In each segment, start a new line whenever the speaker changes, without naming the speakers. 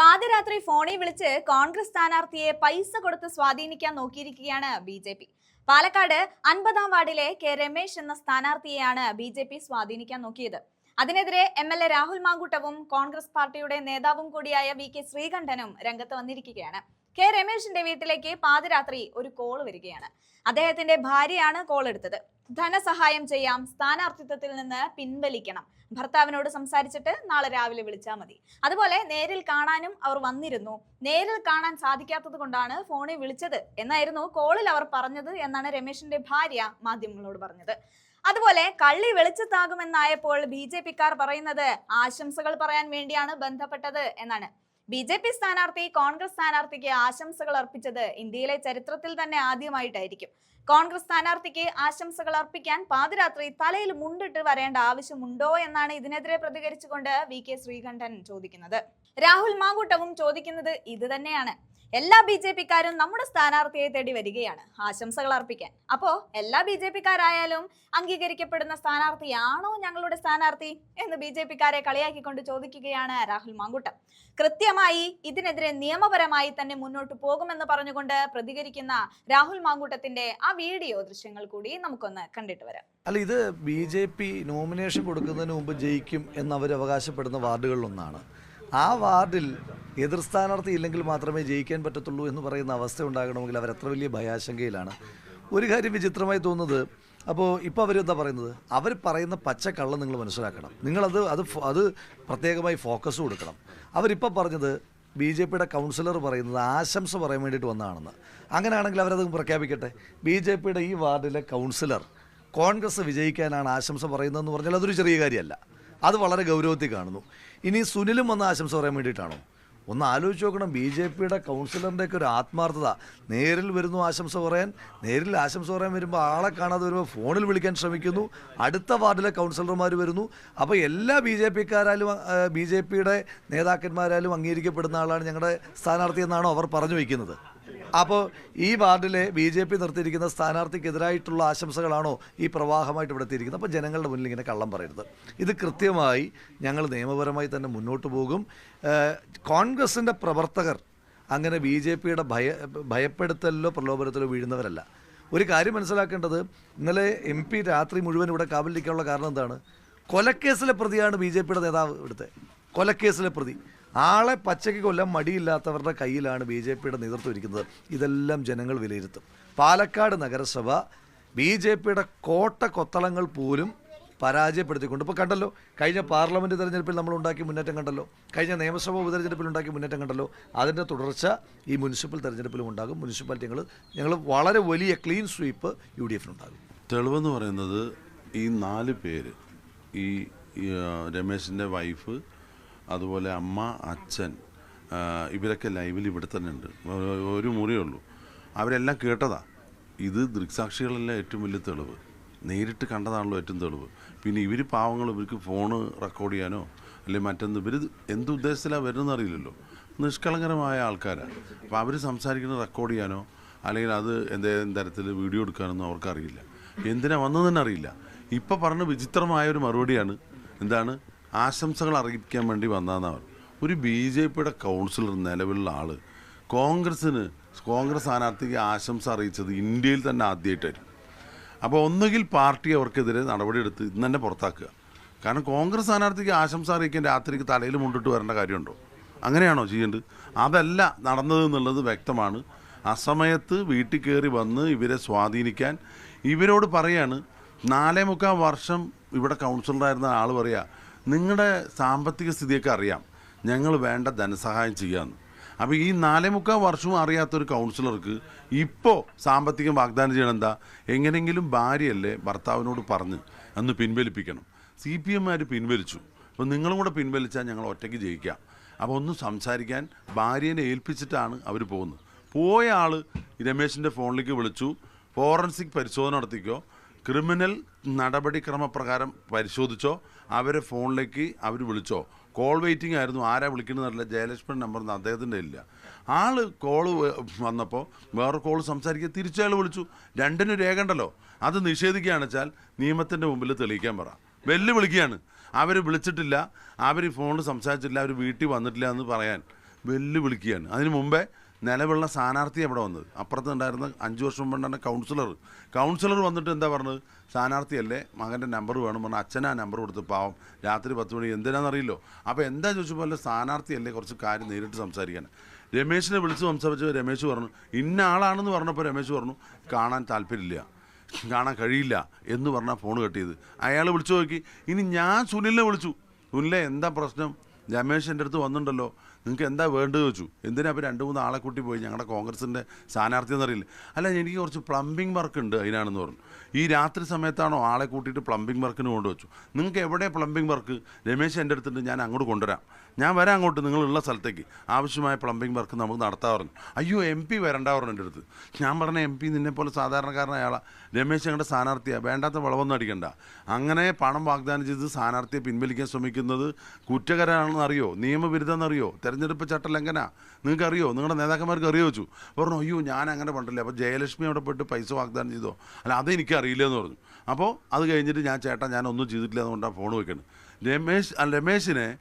പാതിരാത്രി ഫോണിൽ വിളിച്ച് കോൺഗ്രസ് സ്ഥാനാർത്ഥിയെ പൈസ കൊടുത്ത് സ്വാധീനിക്കാൻ നോക്കിയിരിക്കുകയാണ് ബി ജെ പി. പാലക്കാട് അൻപതാം വാർഡിലെ കെ രമേശ് എന്ന സ്ഥാനാർത്ഥിയെയാണ് ബി ജെ പി സ്വാധീനിക്കാൻ നോക്കിയത്. അതിനെതിരെ എം എൽ എ രാഹുൽ മാങ്കൂട്ടവും കോൺഗ്രസ് പാർട്ടിയുടെ നേതാവും കൂടിയായ വി കെ ശ്രീകണ്ഠനും രംഗത്ത് വന്നിരിക്കുകയാണ്. കെ രമേശിന്റെ വീട്ടിലേക്ക് പാതിരാത്രി ഒരു കോൾ വരികയാണ്. അദ്ദേഹത്തിന്റെ ഭാര്യയാണ് കോൾ എടുത്തത്. ധനസഹായം ചെയ്യാം സ്ഥാനാർത്ഥിത്വത്തിൽ നിന്ന് പിൻവലിക്കണം. ഭർത്താവിനോട് സംസാരിച്ചിട്ട് നാളെ രാവിലെ വിളിച്ചാൽ മതി. അതുപോലെ നേരിൽ കാണാനും അവർ വന്നിരുന്നു. നേരിൽ കാണാൻ സാധിക്കാത്തത് കൊണ്ടാണ് ഫോണിൽ വിളിച്ചത്. എന്നായിരുന്നു കോളിൽ അവർ പറഞ്ഞത് എന്നാണ് രമേശിന്റെ ഭാര്യ മാധ്യമങ്ങളോട് പറഞ്ഞത്. അതുപോലെ കള്ളി വെളിച്ചത്താകുമെന്നായപ്പോൾ ബി ജെ പിക്കാർ പറയുന്നത് ആശംസകൾ പറയാൻ വേണ്ടിയാണ് ബന്ധപ്പെട്ടത് എന്നാണ്. ബി ജെ പി സ്ഥാനാർത്ഥി കോൺഗ്രസ് സ്ഥാനാർത്ഥിക്ക് ആശംസകൾ അർപ്പിച്ചത് ഇന്ത്യയിലെ ചരിത്രത്തിൽ തന്നെ ആദ്യമായിട്ടായിരിക്കും. കോൺഗ്രസ് സ്ഥാനാർത്ഥിക്ക് ആശംസകൾ അർപ്പിക്കാൻ പാതിരാത്രി തലയിൽ മുണ്ടിട്ട് വരേണ്ട ആവശ്യമുണ്ടോ എന്നാണ് ഇതിനെതിരെ പ്രതികരിച്ചുകൊണ്ട് വി കെ ശ്രീകണ്ഠൻ ചോദിക്കുന്നത്. രാഹുൽ മാങ്കൂട്ടവും ചോദിക്കുന്നത് ഇത് തന്നെയാണ്. എല്ലാ ബി ജെ പിക്കാരും നമ്മുടെ സ്ഥാനാർത്ഥിയെ തേടി വരികയാണ് ആശംസകൾ അർപ്പിക്കാൻ. അപ്പോ എല്ലാ ബി ജെ പിക്കാരായാലും അംഗീകരിക്കപ്പെടുന്ന സ്ഥാനാർത്ഥിയാണോ ഞങ്ങളുടെ സ്ഥാനാർത്ഥി എന്ന് ബി ജെ പിക്കാരെ കളിയാക്കിക്കൊണ്ട് ചോദിക്കുകയാണ് രാഹുൽ മാങ്കുട്ടം. കൃത്യമായി ഇതിനെതിരെ നിയമപരമായി തന്നെ മുന്നോട്ട് പോകുമെന്ന് പറഞ്ഞുകൊണ്ട് പ്രതികരിക്കുന്ന രാഹുൽ മാങ്കുട്ടത്തിന്റെ ആ വീഡിയോ ദൃശ്യങ്ങൾ കൂടി നമുക്കൊന്ന് കണ്ടിട്ട് വരാം.
അല്ല ഇത് ബി ജെ പി നോമിനേഷൻ കൊടുക്കുന്നതിന് മുമ്പ് ജയിക്കും എന്ന് അവർ അവകാശപ്പെടുന്ന വാർഡുകളിലൊന്നാണ്. ആ വാർഡിൽ എതിർ സ്ഥാനാർത്ഥി ഇല്ലെങ്കിൽ മാത്രമേ ജയിക്കാൻ പറ്റത്തുള്ളൂ എന്ന് പറയുന്ന അവസ്ഥ ഉണ്ടാകണമെങ്കിൽ അവർ എത്ര വലിയ ഭയാശങ്കയിലാണ്. ഒരു കാര്യം വിചിത്രമായി തോന്നുന്നത് അപ്പോൾ ഇപ്പോൾ അവരെന്താ പറയുന്നത്? അവർ പറയുന്ന പച്ചക്കള്ളം നിങ്ങൾ മനസ്സിലാക്കണം. നിങ്ങളത് അത് അത് പ്രത്യേകമായി ഫോക്കസ് കൊടുക്കണം. അവരിപ്പോൾ പറഞ്ഞത് ബി ജെ പിയുടെ കൗൺസിലർ പറയുന്നത് ആശംസ പറയാൻ വേണ്ടിയിട്ട് വന്നതാണെന്ന്. അങ്ങനെയാണെങ്കിൽ അവരത് പ്രഖ്യാപിക്കട്ടെ? ബി ജെ പിയുടെ ഈ വാർഡിലെ കൗൺസിലർ കോൺഗ്രസ് വിജയിക്കാനാണ് ആശംസ പറയുന്നതെന്ന് പറഞ്ഞാൽ അതൊരു ചെറിയ കാര്യമല്ല. അത് വളരെ ഗൗരവത്തിൽ കാണുന്നു. ഇനി സുനിലും വന്ന ആശംസ പറയാൻ വേണ്ടിയിട്ടാണോ? ഒന്ന് ആലോചിച്ച് നോക്കണം. ബി ജെ പിയുടെ കൗൺസിലറിന്റെയൊക്കെ ഒരു ആത്മാർത്ഥത. നേരിൽ വരുന്നു ആശംസ പറയാൻ. നേരിൽ ആശംസ പറയാൻ വരുമ്പോൾ ആളെ കാണാതെ വരുമ്പോൾ ഫോണിൽ വിളിക്കാൻ ശ്രമിക്കുന്നു. അടുത്ത വാർഡിലെ കൗൺസിലർമാർ വരുന്നു. അപ്പോൾ എല്ലാ ബി ജെ പിക്കാരാലും ബി ജെ പിയുടെ നേതാക്കന്മാരാലും അംഗീകരിക്കപ്പെടുന്ന ആളാണ് ഞങ്ങളുടെ സ്ഥാനാർത്ഥി എന്നാണോ അവർ പറഞ്ഞു വയ്ക്കുന്നത്. അപ്പോൾ ഈ വാർഡിലെ ബി ജെ പി നിർത്തിയിരിക്കുന്ന സ്ഥാനാർത്ഥിക്കെതിരായിട്ടുള്ള ആശംസകളാണോ ഈ പ്രവാഹമായിട്ട് ഇവിടെ എത്തിയിരിക്കുന്നത്? അപ്പോൾ ജനങ്ങളുടെ മുന്നിൽ ഇങ്ങനെ കള്ളം പറയരുത്. ഇത് കൃത്യമായി ഞങ്ങൾ നിയമപരമായി തന്നെ മുന്നോട്ട് പോകും. കോൺഗ്രസിന്റെ പ്രവർത്തകർ അങ്ങനെ ബി ജെ പിയുടെ ഭയ ഭയപ്പെടുത്തലിലോ പ്രലോഭനത്തിലോ വീഴുന്നവരല്ല. ഒരു കാര്യം മനസ്സിലാക്കേണ്ടത് ഇന്നലെ എം പി രാത്രി മുഴുവൻ ഇവിടെ കാവലിരിക്കാനുള്ള കാരണം എന്താണ്? കൊലക്കേസിലെ പ്രതിയാണ് ബി ജെ പിയുടെ നേതാവ് ഇവിടുത്തെ. കൊലക്കേസിലെ പ്രതി. ആളെ പച്ചയ്ക്ക് കൊല്ലാൻ മടിയില്ലാത്തവരുടെ കയ്യിലാണ് ബി ജെ പിയുടെ നേതൃത്വം ഇരിക്കുന്നത്. ഇതെല്ലാം ജനങ്ങൾ വിലയിരുത്തും. പാലക്കാട് നഗരസഭ ബി ജെ പിയുടെ കോട്ട കൊത്തളങ്ങൾ പോലും പരാജയപ്പെടുത്തിക്കൊണ്ട് ഇപ്പോൾ കണ്ടല്ലോ കഴിഞ്ഞ പാർലമെന്റ് തെരഞ്ഞെടുപ്പിൽ നമ്മൾ ഉണ്ടാക്കിയ മുന്നേറ്റം കണ്ടല്ലോ കഴിഞ്ഞ നിയമസഭാ ഉപതെരഞ്ഞെടുപ്പിൽ ഉണ്ടാക്കിയ മുന്നേറ്റം കണ്ടല്ലോ അതിന്റെ തുടർച്ച ഈ മുനിസിപ്പൽ തെരഞ്ഞെടുപ്പിലും ഉണ്ടാകും. മുനിസിപ്പാലിറ്റി ഞങ്ങൾ വളരെ വലിയ ക്ലീൻ സ്വീപ്പ് യു ഡി എഫിനുണ്ടാകും
തെളിവെന്ന് പറയുന്നത് ഈ നാല് പേര് ഈ, രമേശിന്റെ വൈഫ് അതുപോലെ അമ്മ അച്ഛൻ ഇവരൊക്കെ ലൈവിൽ ഇവിടെ തന്നെ ഉണ്ട്. ഒരു മുറിയേ ഉള്ളൂ. അവരെല്ലാം കേട്ടതാ. ഇത് ദൃക്സാക്ഷികളെല്ലാം ഏറ്റവും വലിയ തെളിവ്. നേരിട്ട് കണ്ടതാണല്ലോ ഏറ്റവും തെളിവ്. പിന്നെ ഇവർ പാവങ്ങൾ ഇവർക്ക് ഫോണ് റെക്കോർഡ് ചെയ്യാനോ അല്ലെങ്കിൽ മറ്റൊന്ന് ഇവർ എന്ത് ഉദ്ദേശത്തിലാണ് വരുന്നതെന്ന് അറിയില്ലല്ലോ. നിഷ്കളങ്കരമായ ആൾക്കാരാണ് അപ്പോൾ അവർ സംസാരിക്കുന്നത് റെക്കോർഡ് ചെയ്യാനോ അല്ലെങ്കിൽ അത് എന്തെങ്കിലും തരത്തിൽ വീഡിയോ എടുക്കാനൊന്നും അവർക്കറിയില്ല. എന്തിനാ വന്നതെന്ന് അറിയില്ല. ഇപ്പോൾ പറഞ്ഞ വിചിത്രമായ ഒരു മറുപടിയാണ്. എന്താണ്? ആശംസകൾ അറിയിക്കാൻ വേണ്ടി വന്നതെന്നവർ ഒരു ബി ജെ പിയുടെ കൗൺസിലർ നിലവിലുള്ള ആൾ കോൺഗ്രസ്സിന് കോൺഗ്രസ് സ്ഥാനാർത്ഥിക്ക് ആശംസ അറിയിച്ചത് ഇന്ത്യയിൽ തന്നെ ആദ്യമായിട്ടായിരുന്നു അപ്പോൾ ഒന്നുകിൽ പാർട്ടി അവർക്കെതിരെ നടപടിയെടുത്ത് ഇന്ന് തന്നെ പുറത്താക്കുക. കാരണം കോൺഗ്രസ് സ്ഥാനാർത്ഥിക്ക് ആശംസ അറിയിക്കാൻ രാത്രിക്ക് തലയിൽ മുണ്ടിട്ട് വരേണ്ട കാര്യമുണ്ടോ? അങ്ങനെയാണോ ചെയ്യേണ്ടത്? അതല്ല നടന്നത് എന്നുള്ളത് വ്യക്തമാണ്. അസമയത്ത് വീട്ടിൽ കയറി വന്ന് ഇവരെ സ്വാധീനിക്കാൻ ഇവരോട് പറയാണ് നാലേ മുക്കാൽ വർഷം ഇവിടെ കൗൺസിലറായിരുന്ന ആൾ പറയാ നിങ്ങളുടെ സാമ്പത്തിക സ്ഥിതിയൊക്കെ അറിയാം. ഞങ്ങൾ വേണ്ട ധനസഹായം ചെയ്യാമെന്ന് അപ്പോൾ ഈ നാലേ മുക്കാൽ വർഷവും അറിയാത്തൊരു കൗൺസിലർക്ക് ഇപ്പോൾ സാമ്പത്തികം വാഗ്ദാനം ചെയ്യണം എന്താ? എങ്ങനെയെങ്കിലും ഭാര്യയല്ലേ ഭർത്താവിനോട് പറഞ്ഞ് അന്ന് പിൻവലിപ്പിക്കണം. സി പി എമ്മാർ പിൻവലിച്ചു. അപ്പോൾ നിങ്ങളും കൂടെ പിൻവലിച്ചാൽ ഞങ്ങൾ ഒറ്റയ്ക്ക് ജയിക്കാം. അപ്പോൾ ഒന്ന് സംസാരിക്കാൻ ഭാര്യേനെ ഏൽപ്പിച്ചിട്ടാണ് അവർ പോകുന്നത്. പോയ ആൾ രമേശിന്റെ ഫോണിലേക്ക് വിളിച്ചു. ഫോറൻസിക് പരിശോധന നടത്തിക്കോ? ക്രിമിനൽ നടപടിക്രമപ്രകാരം പരിശോധിച്ചോ അവരെ ഫോണിലേക്ക് അവർ വിളിച്ചോ. കോൾ വെയിറ്റിംഗ് ആയിരുന്നു. ആരാ വിളിക്കുന്നതല്ല ജയലക്ഷ്മൺ നമ്പർ ഒന്നും അദ്ദേഹത്തിന്റെ ഇല്ല. ആൾ കോൾ വന്നപ്പോൾ വേറെ കോൾ സംസാരിക്കുക തിരിച്ചയാൾ വിളിച്ചു. രണ്ടിനും രേഖ ഉണ്ടല്ലോ. അത് നിഷേധിക്കുകയാണ് വെച്ചാൽ നിയമത്തിന്റെ മുമ്പിൽ തെളിയിക്കാൻ പറ. വെല്ലുവിളിക്കുകയാണ്. അവർ വിളിച്ചിട്ടില്ല. അവർ ഫോണിൽ സംസാരിച്ചില്ല അവർ വീട്ടിൽ വന്നിട്ടില്ല എന്ന് പറയാൻ വെല്ലുവിളിക്കുകയാണ്. അതിന് മുമ്പേ നിലവിലുള്ള സ്ഥാനാർത്ഥി എവിടെ വന്നത്? അപ്പുറത്ത് ഉണ്ടായിരുന്ന അഞ്ച് വർഷം മുമ്പ് ഉണ്ടായിരുന്ന കൗൺസിലർ കൗൺസിലർ വന്നിട്ട് എന്താ പറഞ്ഞത്? സ്ഥാനാർത്ഥിയല്ലേ മകന്റെ നമ്പർ വേണം പറഞ്ഞാൽ അച്ഛനാ നമ്പർ കൊടുത്ത് പാവം രാത്രി പത്ത് മണി എന്തിനാണെന്നറിയില്ലോ അപ്പോൾ എന്താ ചോദിച്ചപ്പോൾ അല്ല? സ്ഥാനാർത്ഥിയല്ലേ കുറച്ച് കാര്യം നേരിട്ട് സംസാരിക്കാൻ. രമേശിനെ വിളിച്ച് സംസാരിച്ച് രമേശ് പറഞ്ഞു ഇന്ന ആളാണെന്ന് പറഞ്ഞപ്പോൾ രമേശ് പറഞ്ഞു കാണാൻ താല്പര്യമില്ല കാണാൻ കഴിയില്ല എന്ന് പറഞ്ഞാൽ ഫോൺ കെട്ടിയത്. അയാൾ വിളിച്ചു നോക്കി. ഇനി ഞാൻ സുനിലിനെ വിളിച്ചു. സുനിലെ എന്താ പ്രശ്നം? രമേശ് എന്റെ അടുത്ത് വന്നിട്ടുണ്ടല്ലോ. നിങ്ങൾക്ക് എന്താ വേണ്ടത് വെച്ചു എന്തിനാ ഇപ്പോൾ രണ്ട് മൂന്ന് ആളെ കൂട്ടി പോയി? ഞങ്ങളുടെ കോൺഗ്രസിന്റെ സ്ഥാനാർത്ഥി എന്നറിയില്ല. അല്ല എനിക്ക് കുറച്ച് പ്ലംബിംഗ് വർക്ക് ഉണ്ട് അതിനാണെന്ന് പറഞ്ഞു. ഈ രാത്രി സമയത്താണോ ആളെ കൂട്ടിയിട്ട് പ്ലംബിംഗ് വർക്കിന് കൊണ്ടുവച്ചു നിങ്ങൾക്ക് എവിടെ പ്ലംബിംഗ് വർക്ക് രമേശ് എന്റെ അടുത്തുണ്ട് ഞാൻ അങ്ങോട്ട് കൊണ്ടുവരാം. ഞാൻ വരാം അങ്ങോട്ട് നിങ്ങളുള്ള സ്ഥലത്തേക്ക്. ആവശ്യമായ പ്ലംബിംഗ് വർക്ക് നമുക്ക് നടത്താൻ പറഞ്ഞു അയ്യോ എം പി വരണ്ട പറഞ്ഞു എന്റെ അടുത്ത്. ഞാൻ പറഞ്ഞ എം പി നിന്നെ പോലെ സാധാരണക്കാരനായ ആളാ രമേശ് ഞങ്ങളുടെ സ്ഥാനാർത്ഥിയാണ് വേണ്ടാത്ത വളവൊന്നും അടിക്കണ്ട. അങ്ങനെ പണം വാഗ്ദാനം ചെയ്ത് സ്ഥാനാർത്ഥിയെ പിൻവലിക്കാൻ ശ്രമിക്കുന്നത് കുറ്റകരമാണെന്ന് അറിയോ? നിയമവിരുദ്ധമെന്ന് അറിയോ? തെരഞ്ഞെടുപ്പ് ചട്ടലംഘന. നിങ്ങൾക്ക് അറിയോ? നിങ്ങളുടെ നേതാക്കന്മാർക്ക് അറിയോ വെച്ചു പറഞ്ഞു അയ്യോ ഞാൻ അങ്ങനെ പണ്ടല്ലേ. അപ്പോൾ ജയലക്ഷ്മി അവിടെ പോയിട്ട് പൈസ വാഗ്ദാനം ചെയ്തോ? അല്ല അതെനിക്ക് അറിയില്ല എന്ന് പറഞ്ഞു. അപ്പോൾ അത് കഴിഞ്ഞിട്ട് ഞാൻ ചേട്ടാ ഞാനൊന്നും ചെയ്തിട്ടില്ല എന്നുകൊണ്ടാണ് ഫോൺ വെക്കുന്നത് രമേശ് രമേശിനെ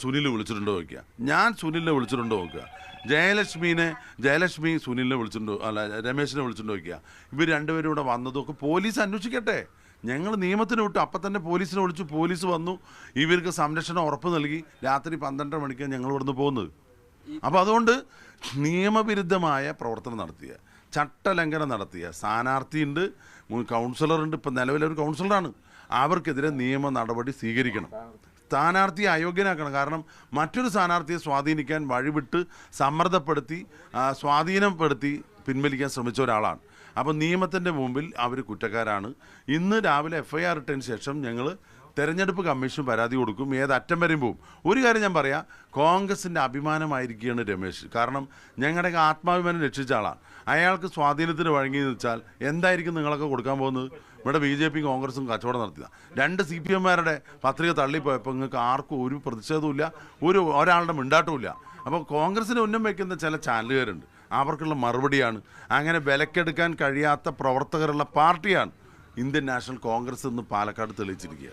സുനിൽ വിളിച്ചിട്ടുണ്ടോ നോക്കുക ഞാൻ സുനിലിനെ വിളിച്ചിട്ടുണ്ടോ നോക്കുക ജയലക്ഷ്മീനെ ജയലക്ഷ്മി സുനിലിനെ വിളിച്ചിട്ടുണ്ടോ അല്ല രമേശിനെ വിളിച്ചിട്ടുണ്ടോ നോക്കുക ഇവർ രണ്ടുപേരും ഇവിടെ വന്നതൊക്കെ പോലീസ് അന്വേഷിക്കട്ടെ. ഞങ്ങൾ നിയമത്തിന് വിട്ടു അപ്പം തന്നെ പോലീസിനെ വിളിച്ചു പോലീസ് വന്നു. ഇവർക്ക് സംരക്ഷണം ഉറപ്പ് നൽകി. രാത്രി പന്ത്രണ്ടര മണിക്കാണ് ഞങ്ങൾ ഇവിടുന്ന് പോകുന്നത്. അപ്പോൾ അതുകൊണ്ട് നിയമവിരുദ്ധമായ പ്രവർത്തനം നടത്തിയ ചട്ടലംഘനം നടത്തിയ സ്ഥാനാർത്ഥിയുണ്ട് കൗൺസിലറുണ്ട്. ഇപ്പം നിലവിലൊരു കൗൺസിലറാണ്. അവർക്കെതിരെ നിയമ നടപടി സ്വീകരിക്കണം. സ്ഥാനാർത്ഥിയെ അയോഗ്യനാക്കണം. കാരണം മറ്റൊരു സ്ഥാനാർത്ഥിയെ സ്വാധീനിക്കാൻ വഴിവിട്ട് സമ്മർദ്ദപ്പെടുത്തി സ്വാധീനപ്പെടുത്തി പിൻവലിക്കാൻ ശ്രമിച്ച ഒരാളാണ്. അപ്പോൾ നിയമത്തിന്റെ മുമ്പിൽ അവർ കുറ്റക്കാരാണ്. ഇന്ന് രാവിലെ എഫ് ഐ ആർ ഇട്ടതിന് ശേഷം ഞങ്ങൾ തെരഞ്ഞെടുപ്പ് കമ്മീഷൻ പരാതി കൊടുക്കും. ഏത് അറ്റം വരെയും പോവും. ഒരു കാര്യം ഞാൻ പറയാം. കോൺഗ്രസിന്റെ അഭിമാനമായിരിക്കുകയാണ് രമേശ്. കാരണം ഞങ്ങളുടെയൊക്കെ ആത്മാഭിമാനം രക്ഷിച്ച ആളാണ്. അയാൾക്ക് സ്വാധീനത്തിന് വഴങ്ങിയെന്ന് വെച്ചാൽ എന്തായിരിക്കും നിങ്ങളൊക്കെ കൊടുക്കാൻ പോകുന്നത്? ഇവിടെ ബി ജെ പിയും കോൺഗ്രസും കച്ചവടം നടത്തിയതാണ് രണ്ട് സി പി എമ്മാരുടെ പത്രിക തള്ളിപ്പോയപ്പോൾ നിങ്ങൾക്ക് ആർക്കും ഒരു പ്രതിഷേധവുമില്ല ഒരു ഒരാളുടെ മിണ്ടാട്ടവുമില്ല. അപ്പോൾ കോൺഗ്രസിന് ഉന്നം വയ്ക്കുന്ന ചില ചാനലുകാരുണ്ട്. അവർക്കുള്ള മറുപടിയാണ്. അങ്ങനെ വിലക്കെടുക്കാൻ കഴിയാത്ത പ്രവർത്തകരുള്ള പാർട്ടിയാണ് ഇന്ത്യൻ നാഷണൽ കോൺഗ്രസ് എന്ന് പാലക്കാട് തെളിയിച്ചിരിക്കുക